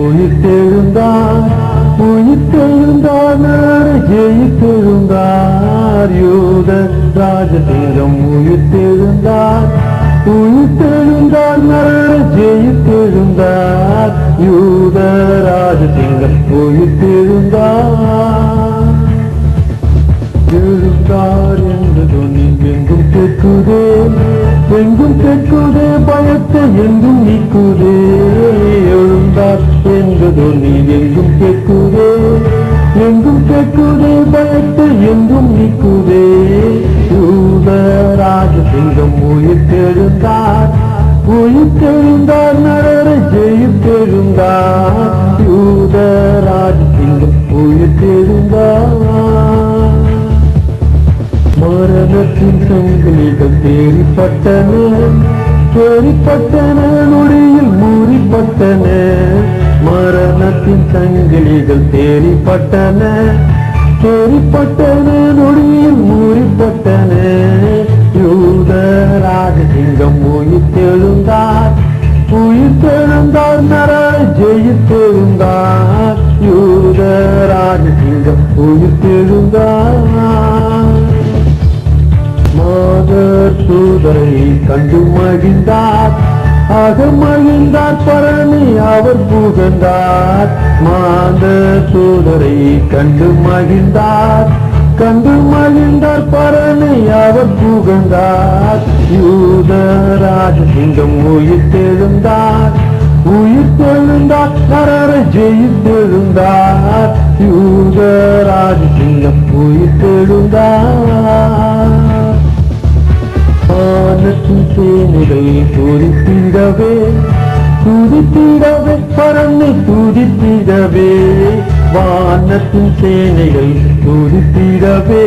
உயிர்த்தெழுந்தார் உயிர்த்தெழுந்தார் ஜெயித்தெழுந்தார். யூத ராஜசிங்கம் உயிர்த்தெழுந்தார் உயிர்த்தெழுந்தார் நர ஜெயித்தெழுந்தார். யூத ராஜசிங்கம் உயிர்த்தெழுந்தார் எழுந்தார் என்று துணி எங்கும் கேட்குதே எங்கும் கேட்குதே பயத்தை எங்கும் நீக்கு எங்கும் கேட்குதே எங்கும் நீக்குதே தூதராஜ சிங்கம் உயிர்த்தெழுந்தார். உயிர்த்தெழுந்தார் நடரை ஜெயித்தெழுந்தார். யூதராஜ சிங்கம் உயிர்த்தெழுந்தார். மரணத்தின் சங்கிலிகள் தேறிப்பட்டன. தேறிப்பட்டன நொடியில் மூறிப்பட்டன. மரணத்தின் சங்கிலிகள் தேறிப்பட்டன. தேறிப்பட்டன நொடியில் மூறிப்பட்டன. யூதராக சிங்கம் உயிர்த்தெழுந்தார் உயிர்த்தெழுந்தார் நர ஜெயித்தெழுந்தார் யூதராக சிங்கம் உயிர்த்தெழுந்தார் மாதர் தூதரை கண்டு மகிழ்ந்தார். அகமகிழ்ந்தார் பரணி அவர் புகழ்ந்தார். மாந்த தூதரை கண்டு மகிழ்ந்தார். கண்டு மகிழ்ந்தார் பரணி அவர் புகழ்ந்தார். யூதராஜ சிங்கம் உயிர்த்தெழுந்தார் உயிர்த்தெழுந்தார் நரரை ஜெயித்தெழுந்தார் யூதராஜ சிங்கம் உயிர்த்தெழுந்தார் வானத்தின் சேனைகள் துதித்திடவே துதித்திடவே பறந்து துதித்திடவே வானத்தின் சேனைகள் துதித்திடவே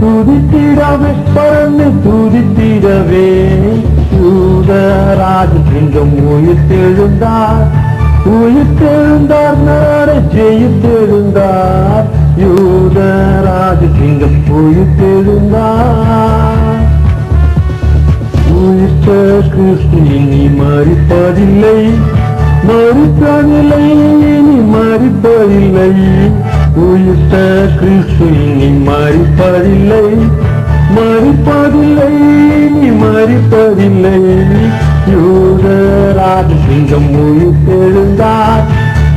துதித்திடவே பறந்து துதித்திடவே. யூதராஜ சிங்கம் உயிர்த்தெழுந்தார் உயிர்த்தெழுந்தார் நாட ஜெயித்தெழுந்தார். யூதராஜ சிங்கம் உயிர்த்தெழுந்தார். இனி மறிப்பதில்லை. மறிப்பதில்லை இனி மறிப்பதில்லை. உயிர்த்த கிறிஸ்து இனி மறிப்பதில்லை. மறிப்பதில்லை இனி மறிப்பதில்லை. யூதராஜசிங்கம் உயிர்த்தெழுந்தார்.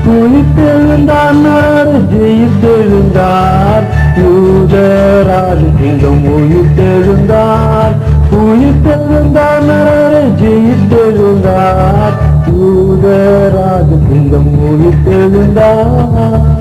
உயிர்த்தெழுந்தார் நாடு ஜெயித்தெழுந்தார். யூதராஜசிங்கம் உயிர்த்தெழுந்தார். உயிர்த்தெழுந்தார் உள்ளம் ஜெயித்தெழுந்தார் யூதராஜ